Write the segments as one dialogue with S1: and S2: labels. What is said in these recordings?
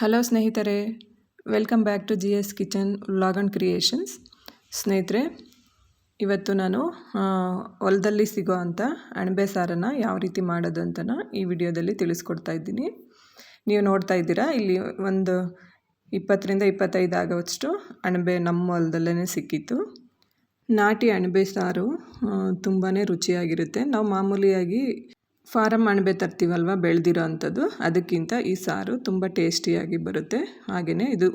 S1: Hello ಸ್ನೇಹಿತರೆ, welcome back to G S kitchen vlog and creations. ಸ್ನೇಹಿತರೆ, ಇವತ್ತು ನಾನು ಹೊಲದಲ್ಲಿ ಸಿಗೋ ಅಂಥ ಅಣಬೆ ಸಾರನ್ನು ಯಾವ ರೀತಿ ಮಾಡೋದು ಅಂತನ ಈ ವಿಡಿಯೋದಲ್ಲಿ ತಿಳಿಸ್ಕೊಡ್ತಾ ಇದ್ದೀನಿ. ನೀವು ನೋಡ್ತಾ ಇದ್ದೀರಾ, ಇಲ್ಲಿ ಒಂದು ಇಪ್ಪತ್ತರಿಂದ ಇಪ್ಪತ್ತೈದು ಆಗೋವಷ್ಟು ಅಣಬೆ ನಮ್ಮ ಹೊಲದಲ್ಲೇ ಸಿಕ್ಕಿತ್ತು. ನಾಟಿ ಅಣಬೆ ಸಾರು ತುಂಬಾ ರುಚಿಯಾಗಿರುತ್ತೆ. ನಾವು ಮಾಮೂಲಿಯಾಗಿ ಫಾರಮ್ ಅಣಬೆ ತರ್ತೀವಲ್ವ ಬೆಳೆದಿರೋ ಅಂಥದ್ದು? ಅದಕ್ಕಿಂತ ಈ ಸಾರು ತುಂಬ ಟೇಸ್ಟಿಯಾಗಿ ಬರುತ್ತೆ. ಹಾಗೆಯೇ ಇದು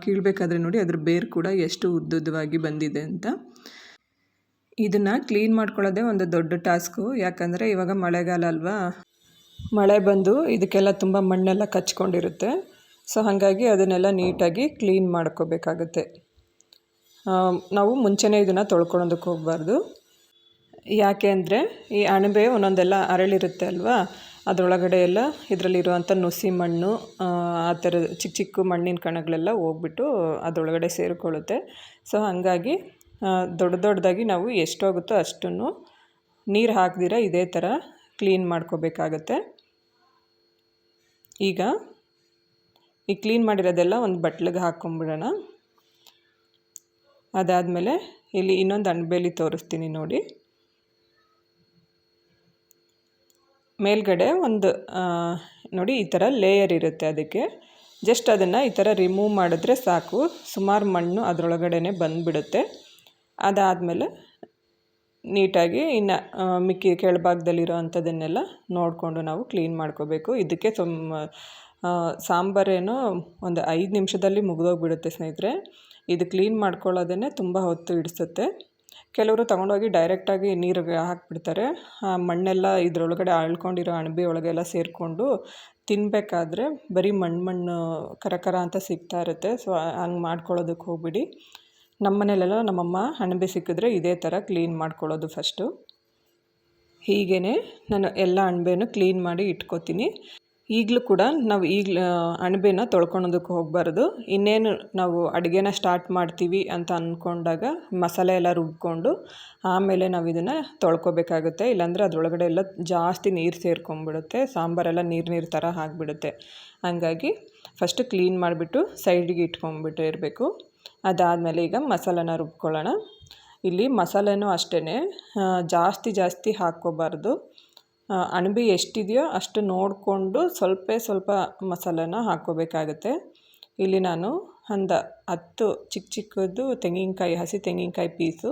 S1: ಕೀಳಬೇಕಾದ್ರೆ ನೋಡಿ ಅದ್ರ ಬೇರು ಕೂಡ ಎಷ್ಟು ಉದ್ದುದ್ದವಾಗಿ ಬಂದಿದೆ ಅಂತ. ಇದನ್ನು ಕ್ಲೀನ್ ಮಾಡ್ಕೊಳ್ಳೋದೇ ಒಂದು ದೊಡ್ಡ ಟಾಸ್ಕು. ಯಾಕಂದರೆ ಇವಾಗ ಮಳೆಗಾಲ ಅಲ್ವಾ? ಮಳೆ ಬಂದು ಇದಕ್ಕೆಲ್ಲ ತುಂಬ ಮಣ್ಣೆಲ್ಲ ಕಚ್ಕೊಂಡಿರುತ್ತೆ. ಸೊ, ಹಾಗಾಗಿ ಅದನ್ನೆಲ್ಲ ನೀಟಾಗಿ ಕ್ಲೀನ್ ಮಾಡ್ಕೋಬೇಕಾಗುತ್ತೆ. ನಾವು ಮುಂಚೆನೇ ಇದನ್ನು ತೊಳ್ಕೊಳೋದಕ್ಕೆ ಹೋಗಬಾರ್ದು. ಯಾಕೆ ಅಂದರೆ ಈ ಅಣಬೆ ಒಂದೊಂದೆಲ್ಲ ಅರಳಿರುತ್ತೆ ಅಲ್ವಾ? ಅದರೊಳಗಡೆ ಎಲ್ಲ ಇದರಲ್ಲಿರುವಂಥ ನುಸಿ ಮಣ್ಣು, ಆ ಥರ ಚಿಕ್ಕ ಚಿಕ್ಕ ಮಣ್ಣಿನ ಕಣಗಳೆಲ್ಲ ಹೋಗ್ಬಿಟ್ಟು ಅದರೊಳಗಡೆ ಸೇರಿಕೊಳ್ಳುತ್ತೆ. ಸೊ, ಹಾಗಾಗಿ ದೊಡ್ಡ ದೊಡ್ಡದಾಗಿ ನಾವು ಎಷ್ಟೋಗುತ್ತೋ ಅಷ್ಟನ್ನು ನೀರು ಹಾಕ್ದಿರ ಇದೇ ಥರ ಕ್ಲೀನ್ ಮಾಡ್ಕೋಬೇಕಾಗತ್ತೆ. ಈಗ ಈ ಕ್ಲೀನ್ ಮಾಡಿರೋದೆಲ್ಲ ಒಂದು ಬಟ್ಲಿಗೆ ಹಾಕ್ಕೊಂಬಿಡೋಣ. ಅದಾದಮೇಲೆ ಇಲ್ಲಿ ಇನ್ನೊಂದು ಅಣಬೇಲಿ ತೋರಿಸ್ತೀನಿ ನೋಡಿ. ಮೇಲ್ಗಡೆ ಒಂದು ನೋಡಿ ಈ ಥರ ಲೇಯರ್ ಇರುತ್ತೆ ಅದಕ್ಕೆ. ಜಸ್ಟ್ ಅದನ್ನು ಈ ಥರ ರಿಮೂವ್ ಮಾಡಿದ್ರೆ ಸಾಕು. ಸುಮಾರು ಮಣ್ಣು ಅದರೊಳಗಡೆ ಬಂದುಬಿಡುತ್ತೆ. ಅದಾದಮೇಲೆ ನೀಟಾಗಿ ಇನ್ನು ಮಿಕ್ಕಿ ಕೆಳಭಾಗದಲ್ಲಿರೋ ಅಂಥದ್ದನ್ನೆಲ್ಲ ನೋಡಿಕೊಂಡು ನಾವು ಕ್ಲೀನ್ ಮಾಡ್ಕೋಬೇಕು. ಇದಕ್ಕೆ ಆ, ಸಾಂಬಾರೇನೋ ಒಂದು ಐದು ನಿಮಿಷದಲ್ಲಿ ಮುಗಿದೋಗ್ಬಿಡುತ್ತೆ ಸ್ನೇಹಿತರೆ. ಇದು ಕ್ಲೀನ್ ಮಾಡ್ಕೊಳ್ಳೋದೇ ತುಂಬ ಹೊತ್ತು ಹಿಡಿಸುತ್ತೆ. ಕೆಲವರು ತಗೊಂಡೋಗಿ ಡೈರೆಕ್ಟಾಗಿ ನೀರಿಗೆ ಹಾಕಿಬಿಡ್ತಾರೆ. ಮಣ್ಣೆಲ್ಲ ಇದರೊಳಗಡೆ ಅಳ್ಕೊಂಡಿರೋ ಅಣಬೆ ಒಳಗೆಲ್ಲ ಸೇರಿಕೊಂಡು ತಿನ್ನಬೇಕಾದ್ರೆ ಬರೀ ಮಣ್ಣು ಮಣ್ಣು ಕರಕರ ಕರ ಅಂತ ಸಿಗ್ತಾ ಇರುತ್ತೆ. ಸೊ, ಹಂಗೆ ಮಾಡ್ಕೊಳ್ಳೋದಕ್ಕೆ ಹೋಗ್ಬಿಡಿ. ನಮ್ಮ ಮನೇಲೆಲ್ಲ ನಮ್ಮಮ್ಮ ಅಣಬೆ ಸಿಕ್ಕಿದ್ರೆ ಇದೇ ಥರ ಕ್ಲೀನ್ ಮಾಡ್ಕೊಳ್ಳೋದು ಫಸ್ಟು. ಹೀಗೇ ನಾನು ಎಲ್ಲ ಅಣಬೆನೂ ಕ್ಲೀನ್ ಮಾಡಿ ಇಟ್ಕೋತೀನಿ. ಈಗಲೂ ಕೂಡ ನಾವು ಈಗಲೂ ಅಣಬೆನ ತೊಳ್ಕೊಳೋದಕ್ಕೆ ಹೋಗಬಾರ್ದು. ಇನ್ನೇನು ನಾವು ಅಡುಗೆನ ಸ್ಟಾರ್ಟ್ ಮಾಡ್ತೀವಿ ಅಂತ ಅಂದ್ಕೊಂಡಾಗ ಮಸಾಲೆ ಎಲ್ಲ ರುಬ್ಕೊಂಡು ಆಮೇಲೆ ನಾವು ಇದನ್ನು ತೊಳ್ಕೊಬೇಕಾಗುತ್ತೆ. ಇಲ್ಲಾಂದರೆ ಅದರೊಳಗಡೆ ಎಲ್ಲ ಜಾಸ್ತಿ ನೀರು ಸೇರ್ಕೊಂಬಿಡುತ್ತೆ. ಸಾಂಬಾರೆಲ್ಲ ನೀರು ನೀರು ಥರ ಆಗಿಬಿಡುತ್ತೆ. ಹಂಗಾಗಿ ಫಸ್ಟು ಕ್ಲೀನ್ ಮಾಡಿಬಿಟ್ಟು ಸೈಡಿಗೆ ಇಟ್ಕೊಂಡ್ಬಿಟ್ಟು ಇರಬೇಕು. ಅದಾದಮೇಲೆ ಈಗ ಮಸಾಲೆನ ರುಬ್ಕೊಳ್ಳೋಣ. ಇಲ್ಲಿ ಮಸಾಲೆನೂ ಅಷ್ಟೇ ಜಾಸ್ತಿ ಜಾಸ್ತಿ ಹಾಕ್ಕೋಬಾರ್ದು. ಅಣಬೆ ಎಷ್ಟಿದೆಯೋ ಅಷ್ಟು ನೋಡಿಕೊಂಡು ಸ್ವಲ್ಪ ಸ್ವಲ್ಪ ಮಸಾಲೆನ ಹಾಕ್ಕೋಬೇಕಾಗತ್ತೆ. ಇಲ್ಲಿ ನಾನು ಒಂದು ಹತ್ತು ಚಿಕ್ಕ ಚಿಕ್ಕದು ತೆಂಗಿನಕಾಯಿ, ಹಸಿ ತೆಂಗಿನಕಾಯಿ ಪೀಸು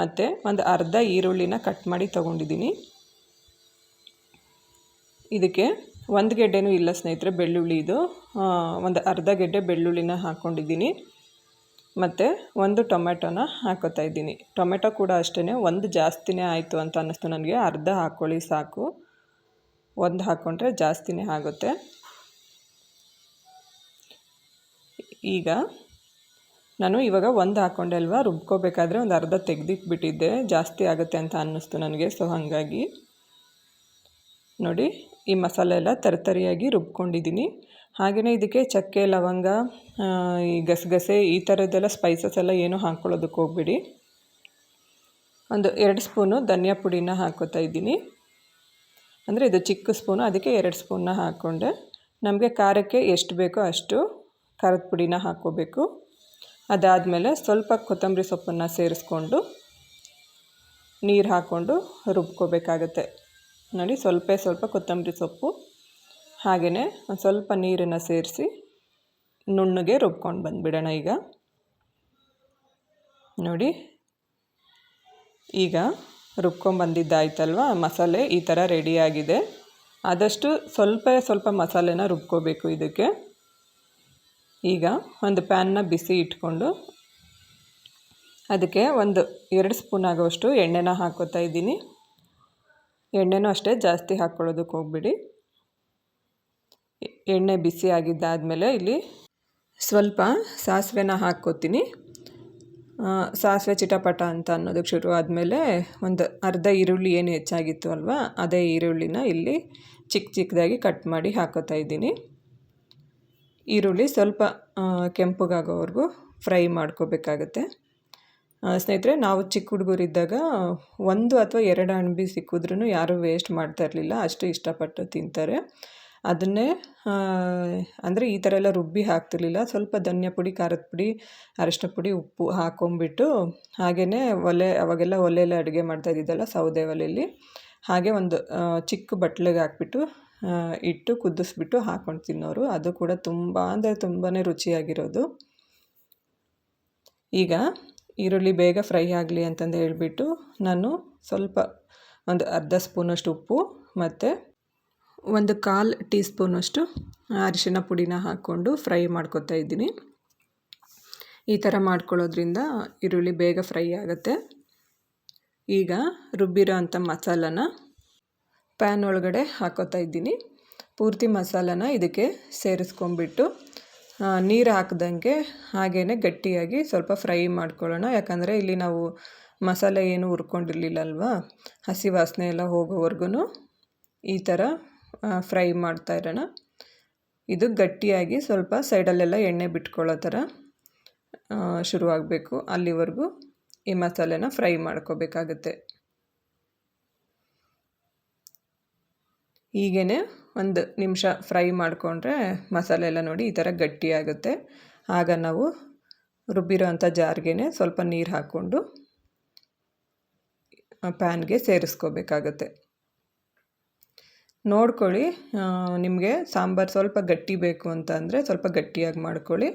S1: ಮತ್ತು ಒಂದು ಅರ್ಧ ಈರುಳ್ಳಿನ ಕಟ್ ಮಾಡಿ ತೊಗೊಂಡಿದ್ದೀನಿ. ಇದಕ್ಕೆ ಒಂದು ಗೆಡ್ಡೆನೂ ಇಲ್ಲ ಸ್ನೇಹಿತರೆ, ಬೆಳ್ಳುಳ್ಳಿ ಇದು. ಒಂದು ಅರ್ಧ ಗೆಡ್ಡೆ ಬೆಳ್ಳುಳ್ಳಿನ ಹಾಕ್ಕೊಂಡಿದ್ದೀನಿ. ಮತ್ತು ಒಂದು ಟೊಮೆಟೊನ ಹಾಕೋತಾ ಇದ್ದೀನಿ. ಟೊಮೆಟೊ ಕೂಡ ಅಷ್ಟೇ ಒಂದು ಜಾಸ್ತಿನೇ ಆಯಿತು ಅಂತ ಅನ್ನಿಸ್ತು ನನಗೆ. ಅರ್ಧ ಹಾಕ್ಕೊಳ್ಳಿ ಸಾಕು. ಒಂದು ಹಾಕ್ಕೊಂಡ್ರೆ ಜಾಸ್ತಿನೇ ಆಗುತ್ತೆ. ಈಗ ನಾನು ಇವಾಗ ಒಂದು ಹಾಕ್ಕೊಂಡೆ ಅಲ್ವಾ, ರುಬ್ಕೋಬೇಕಾದ್ರೆ ಒಂದು ಅರ್ಧ ತೆಗ್ದಿಟ್ಬಿಟ್ಟಿದ್ದೆ. ಜಾಸ್ತಿ ಆಗುತ್ತೆ ಅಂತ ಅನ್ನಿಸ್ತು ನನಗೆ, ಸೊ ಹಾಗಾಗಿ. ನೋಡಿ, ಈ ಮಸಾಲೆ ಎಲ್ಲ ತರತರಿಯಾಗಿ ರುಬ್ಕೊಂಡಿದ್ದೀನಿ. ಹಾಗೆಯೇ ಇದಕ್ಕೆ ಚಕ್ಕೆ, ಲವಂಗ ಈ ಗಸಗಸೆ, ಈ ಥರದ್ದೆಲ್ಲ ಸ್ಪೈಸಸ್ ಎಲ್ಲ ಏನೂ ಹಾಕ್ಕೊಳ್ಳೋದಕ್ಕೆ ಹೋಗ್ಬಿಡಿ. ಒಂದು ಎರಡು ಸ್ಪೂನು ಧನಿಯಾ ಪುಡಿನ ಹಾಕೋತಾ ಇದ್ದೀನಿ. ಅಂದರೆ ಇದು ಚಿಕ್ಕ ಸ್ಪೂನು, ಅದಕ್ಕೆ ಎರಡು ಸ್ಪೂನ್ನ ಹಾಕ್ಕೊಂಡೆ. ನಮಗೆ ಖಾರಕ್ಕೆ ಎಷ್ಟು ಬೇಕೋ ಅಷ್ಟು ಖಾರದ ಪುಡಿನ ಹಾಕ್ಕೋಬೇಕು. ಅದಾದಮೇಲೆ ಸ್ವಲ್ಪ ಕೊತ್ತಂಬರಿ ಸೊಪ್ಪನ್ನು ಸೇರಿಸ್ಕೊಂಡು ನೀರು ಹಾಕ್ಕೊಂಡು ರುಬ್ಕೋಬೇಕಾಗತ್ತೆ. ನೋಡಿ ಸ್ವಲ್ಪ ಸ್ವಲ್ಪ ಕೊತ್ತಂಬರಿ ಸೊಪ್ಪು ಹಾಗೆಯೇ ಒಂದು ಸ್ವಲ್ಪ ನೀರನ್ನು ಸೇರಿಸಿ ನುಣ್ಣಗೆ ರುಬ್ಕೊಂಡು ಬಂದುಬಿಡೋಣ ಈಗ. ನೋಡಿ, ಈಗ ರುಬ್ಕೊಂಬಂದಿದ್ದಾಯ್ತಲ್ವ ಮಸಾಲೆ ಈ ಥರ ರೆಡಿಯಾಗಿದೆ ಆದಷ್ಟು ಸ್ವಲ್ಪ ಸ್ವಲ್ಪ ಮಸಾಲೆನ ರುಬ್ಕೋಬೇಕು ಇದಕ್ಕೆ. ಈಗ ಒಂದು ಪ್ಯಾನ್ನ ಬಿಸಿ ಇಟ್ಕೊಂಡು ಅದಕ್ಕೆ ಒಂದು ಎರಡು ಸ್ಪೂನ್ ಆಗೋಷ್ಟು ಎಣ್ಣೆನ ಹಾಕೋತಾ ಇದ್ದೀನಿ. ಎಣ್ಣೆನೂ ಅಷ್ಟೇ ಜಾಸ್ತಿ ಹಾಕ್ಕೊಳ್ಳೋದಕ್ಕೆ ಹೋಗ್ಬಿಡಿ. ಎಣ್ಣೆ ಬಿಸಿ ಆಗಿದ್ದಾದಮೇಲೆ ಇಲ್ಲಿ ಸ್ವಲ್ಪ ಸಾಸಿವೆನ ಹಾಕ್ಕೋತೀನಿ. ಸಾಸಿವೆ ಚಿಟಪಟ ಅಂತ ಅನ್ನೋದಕ್ಕೆ ಶುರು ಆದಮೇಲೆ ಒಂದು ಅರ್ಧ ಈರುಳ್ಳಿ ಏನು ಹೆಚ್ಚಾಗಿತ್ತು ಅಲ್ವಾ, ಅದೇ ಈರುಳ್ಳಿನ ಇಲ್ಲಿ ಚಿಕ್ಕ ಚಿಕ್ಕದಾಗಿ ಕಟ್ ಮಾಡಿ ಹಾಕೋತಾ ಇದ್ದೀನಿ. ಈರುಳ್ಳಿ ಸ್ವಲ್ಪ ಕೆಂಪಗಾಗೋವರೆಗೂ ಫ್ರೈ ಮಾಡ್ಕೋಬೇಕಾಗತ್ತೆ. ಸ್ನೇಹಿತರೆ, ನಾವು ಚಿಕ್ಕ ಹುಡುಗರಿದ್ದಾಗ ಒಂದು ಅಥವಾ ಎರಡು ಅಣಬಿ ಸಿಕ್ಕಿದ್ರೂ ಯಾರೂ ವೇಸ್ಟ್ ಮಾಡ್ತಾ ಇರಲಿಲ್ಲ, ಅಷ್ಟು ಇಷ್ಟಪಟ್ಟು ತಿಂತಾರೆ. ಅದನ್ನೇ ಅಂದರೆ ಈ ಥರ ಎಲ್ಲ ರುಬ್ಬಿ ಹಾಕ್ತಿರ್ಲಿಲ್ಲ. ಸ್ವಲ್ಪ ಧನ್ಯ ಪುಡಿ, ಖಾರದ ಪುಡಿ, ಅರಿಶಿನ ಪುಡಿ, ಉಪ್ಪು ಹಾಕೊಂಬಿಟ್ಟು ಹಾಗೆಯೇ ಒಲೆ, ಅವಾಗೆಲ್ಲ ಒಲೆಯಲ್ಲಿ ಅಡುಗೆ ಮಾಡ್ತಾಯಿದ್ದಿದ್ದಲ್ಲ ಸೌದೆ ಒಲೆಯಲ್ಲಿ. ಹಾಗೆ ಒಂದು ಚಿಕ್ಕ ಬಟ್ಲಿಗೆ ಹಾಕ್ಬಿಟ್ಟು ಇಟ್ಟು ಕುದಿಸ್ಬಿಟ್ಟು ಹಾಕ್ಕೊಂಡು ತಿನ್ನೋರು. ಅದು ಕೂಡ ತುಂಬ, ಅಂದರೆ ತುಂಬಾ ರುಚಿಯಾಗಿರೋದು. ಈಗ ಈರುಳ್ಳಿ ಬೇಗ ಫ್ರೈ ಆಗಲಿ ಅಂತಂದು ಹೇಳಿಬಿಟ್ಟು ನಾನು ಸ್ವಲ್ಪ ಒಂದು ಅರ್ಧ ಸ್ಪೂನಷ್ಟು ಉಪ್ಪು ಮತ್ತು ಒಂದು ಕಾಲು ಟೀ ಸ್ಪೂನಷ್ಟು ಅರಿಶಿನ ಪುಡಿನ ಹಾಕ್ಕೊಂಡು ಫ್ರೈ ಮಾಡ್ಕೊತಾ ಇದ್ದೀನಿ. ಈ ಥರ ಮಾಡ್ಕೊಳ್ಳೋದ್ರಿಂದ ಈರುಳ್ಳಿ ಬೇಗ ಫ್ರೈ ಆಗುತ್ತೆ. ಈಗ ರುಬ್ಬಿರೋ ಅಂಥ ಮಸಾಲನ ಪ್ಯಾನ್ ಒಳಗಡೆ ಹಾಕೋತಾ ಇದ್ದೀನಿ. ಪೂರ್ತಿ ಮಸಾಲನ ಇದಕ್ಕೆ ಸೇರಿಸ್ಕೊಂಬಿಟ್ಟು ನೀರು ಹಾಕ್ದಂಗೆ ಹಾಗೇ ಗಟ್ಟಿಯಾಗಿ ಸ್ವಲ್ಪ ಫ್ರೈ ಮಾಡ್ಕೊಳ್ಳೋಣ. ಯಾಕಂದರೆ ಇಲ್ಲಿ ನಾವು ಮಸಾಲೆ ಏನು ಹುರ್ಕೊಂಡಿರ್ಲಿಲ್ಲಲ್ವಾ? ಹಸಿ ವಾಸನೆ ಎಲ್ಲ ಹೋಗೋವರೆಗೂ ಈ ಥರ ಫ್ರೈ ಮಾಡ್ತಾ ಇರೋಣ. ಇದು ಗಟ್ಟಿಯಾಗಿ ಸ್ವಲ್ಪ ಸೈಡಲ್ಲೆಲ್ಲ ಎಣ್ಣೆ ಬಿಟ್ಕೊಳ್ಳೋ ಥರ ಶುರುವಾಗಬೇಕು. ಅಲ್ಲಿವರೆಗೂ ಈ ಮಸಾಲೆನ ಫ್ರೈ ಮಾಡ್ಕೋಬೇಕಾಗುತ್ತೆ. ಹೀಗೇ ಒಂದು ನಿಮಿಷ ಫ್ರೈ ಮಾಡಿಕೊಂಡ್ರೆ ಮಸಾಲೆ ಎಲ್ಲ ನೋಡಿ ಈ ಥರ ಗಟ್ಟಿಯಾಗುತ್ತೆ. ಆಗ ನಾವು ರುಬ್ಬಿರೋ ಅಂಥ ಜಾರ್ಗೆ ಸ್ವಲ್ಪ ನೀರು ಹಾಕ್ಕೊಂಡು ಪ್ಯಾನ್ಗೆ ಸೇರಿಸ್ಕೋಬೇಕಾಗತ್ತೆ. ನೋಡ್ಕೊಳ್ಳಿ ನಿಮಗೆ ಸಾಂಬಾರು ಸ್ವಲ್ಪ ಗಟ್ಟಿ ಬೇಕು ಅಂತ ಅಂದರೆ ಸ್ವಲ್ಪ ಗಟ್ಟಿಯಾಗಿ ಮಾಡ್ಕೊಳ್ಳಿ.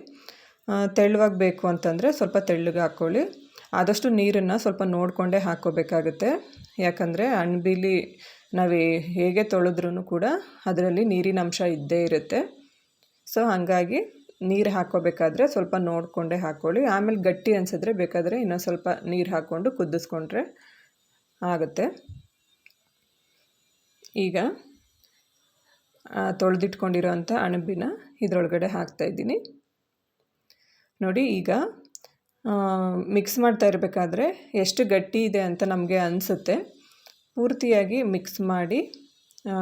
S1: ತೆಳ್ಳವಾಗಿ ಬೇಕು ಅಂತಂದರೆ ಸ್ವಲ್ಪ ತೆಳ್ಳಗೆ ಹಾಕ್ಕೊಳ್ಳಿ. ಆದಷ್ಟು ನೀರನ್ನು ಸ್ವಲ್ಪ ನೋಡಿಕೊಂಡೇ ಹಾಕ್ಕೋಬೇಕಾಗುತ್ತೆ. ಯಾಕಂದರೆ ಅಣಬಿಲಿ ನಾವು ಹೇಗೆ ತೊಳೆದ್ರೂ ಕೂಡ ಅದರಲ್ಲಿ ನೀರಿನ ಅಂಶ ಇದ್ದೇ ಇರುತ್ತೆ. ಸೊ, ಹಾಗಾಗಿ ನೀರು ಹಾಕೋಬೇಕಾದ್ರೆ ಸ್ವಲ್ಪ ನೋಡಿಕೊಂಡೇ ಹಾಕ್ಕೊಳ್ಳಿ ಆಮೇಲೆ ಗಟ್ಟಿ ಅನಿಸಿದ್ರೆ ಬೇಕಾದರೆ ಇನ್ನೊಂದು ಸ್ವಲ್ಪ ನೀರು ಹಾಕ್ಕೊಂಡು ಕುದಿಸ್ಕೊಂಡ್ರೆ ಆಗುತ್ತೆ. ಈಗ ತೊಳೆದಿಟ್ಕೊಂಡಿರೋಂಥ ಅಣಬಿನ ಇದರೊಳಗಡೆ ಹಾಕ್ತಾಯಿದ್ದೀನಿ ನೋಡಿ, ಈಗ ಮಿಕ್ಸ್ ಮಾಡ್ತಾ ಇರಬೇಕಾದ್ರೆ ಎಷ್ಟು ಗಟ್ಟಿ ಇದೆ ಅಂತ ನಮಗೆ ಅನಿಸುತ್ತೆ. ಪೂರ್ತಿಯಾಗಿ ಮಿಕ್ಸ್ ಮಾಡಿ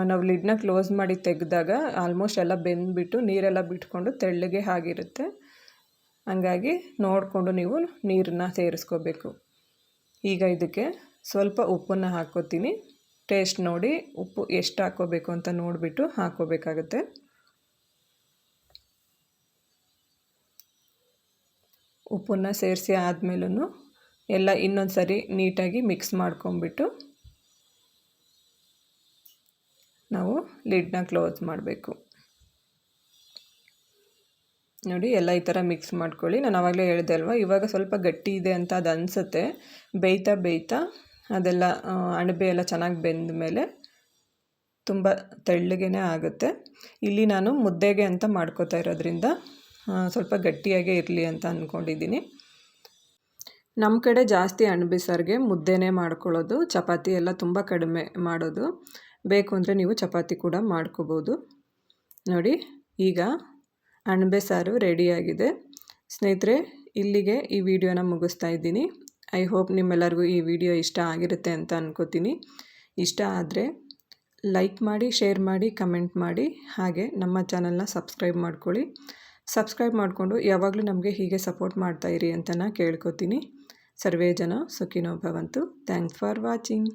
S1: ನಾವು ಲಿಡ್ನ ಕ್ಲೋಸ್ ಮಾಡಿ ತೆಗೆದಾಗ ಆಲ್ಮೋಸ್ಟ್ ಎಲ್ಲ ಬೆಂದ್ಬಿಟ್ಟು ನೀರೆಲ್ಲ ಬಿಟ್ಕೊಂಡು ತೆಳ್ಳಗೆ ಆಗಿರುತ್ತೆ. ಹಂಗಾಗಿ ನೋಡಿಕೊಂಡು ನೀವು ನೀರನ್ನ ಸೇರಿಸ್ಕೋಬೇಕು. ಈಗ ಇದಕ್ಕೆ ಸ್ವಲ್ಪ ಉಪ್ಪನ್ನು ಹಾಕ್ಕೋತೀನಿ. ಟೇಸ್ಟ್ ನೋಡಿ ಉಪ್ಪು ಎಷ್ಟು ಹಾಕ್ಕೋಬೇಕು ಅಂತ ನೋಡಿಬಿಟ್ಟು ಹಾಕ್ಕೋಬೇಕಾಗತ್ತೆ. ಉಪ್ಪನ್ನು ಸೇರಿಸಿ ಆದಮೇಲೂ ಎಲ್ಲ ಇನ್ನೊಂದು ಸರಿ ನೀಟಾಗಿ ಮಿಕ್ಸ್ ಮಾಡ್ಕೊಂಬಿಟ್ಟು ನಾವು ಲಿಡ್ನ ಕ್ಲೋಸ್ ಮಾಡಬೇಕು. ನೋಡಿ, ಎಲ್ಲ ಈ ಥರ ಮಿಕ್ಸ್ ಮಾಡ್ಕೊಳ್ಳಿ. ನಾನು ಆವಾಗಲೇ ಹೇಳಿದೆ ಅಲ್ವಾ, ಇವಾಗ ಸ್ವಲ್ಪ ಗಟ್ಟಿ ಇದೆ ಅಂತ ಅದು ಅನಿಸುತ್ತೆ. ಬೇಯ್ತಾ ಬೇಯ್ತಾ ಅದೆಲ್ಲ ಅಣಬೆ ಎಲ್ಲ ಚೆನ್ನಾಗಿ ಬೆಂದ ಮೇಲೆ ತುಂಬ ತೆಳ್ಳಗೆ ಆಗುತ್ತೆ. ಇಲ್ಲಿ ನಾನು ಮುದ್ದೆಗೆ ಅಂತ ಮಾಡ್ಕೋತಾ ಇರೋದ್ರಿಂದ ಸ್ವಲ್ಪ ಗಟ್ಟಿಯಾಗೇ ಇರಲಿ ಅಂತ ಅಂದ್ಕೊಂಡಿದ್ದೀನಿ ನಮ್ಮ ಕಡೆ ಜಾಸ್ತಿ ಅಣಬೆ ಸಾರಿಗೆ ಮುದ್ದೆನೇ ಮಾಡ್ಕೊಳ್ಳೋದು, ಚಪಾತಿ ಎಲ್ಲ ತುಂಬ ಕಡಿಮೆ ಮಾಡೋದು. ಬೇಕು ಅಂದರೆ ನೀವು ಚಪಾತಿ ಕೂಡ ಮಾಡ್ಕೋಬೋದು. ನೋಡಿ, ಈಗ ಅಣಬೆ ಸಾರು ರೆಡಿಯಾಗಿದೆ ಸ್ನೇಹಿತರೆ, ಇಲ್ಲಿಗೆ ಈ ವಿಡಿಯೋನ ಮುಗಿಸ್ತಾ ಇದ್ದೀನಿ. ಐ ಹೋಪ್ ನಿಮ್ಮೆಲ್ಲರಿಗೂ ಈ ವಿಡಿಯೋ ಇಷ್ಟ ಆಗಿರುತ್ತೆ ಅಂತ ಅನ್ಕೋತೀನಿ. ಇಷ್ಟ ಆದರೆ ಲೈಕ್ ಮಾಡಿ ಶೇರ್ ಮಾಡಿ ಕಮೆಂಟ್ ಮಾಡಿ. ಹಾಗೆ ನಮ್ಮ ಚಾನಲ್ನ ಸಬ್ಸ್ಕ್ರೈಬ್ ಮಾಡ್ಕೊಳ್ಳಿ. ಸಬ್ಸ್ಕ್ರೈಬ್ ಮಾಡಿಕೊಂಡು ಯಾವಾಗಲೂ ನಮಗೆ ಹೀಗೆ ಸಪೋರ್ಟ್ ಮಾಡ್ತಾಯಿರಿ ಅಂತ ಕೇಳ್ಕೊತೀನಿ. ಸರ್ವೇ ಜನ ಸುಖಿನೋ ಭವಂತು ಥ್ಯಾಂಕ್ಸ್ ಫಾರ್ ವಾಚಿಂಗ್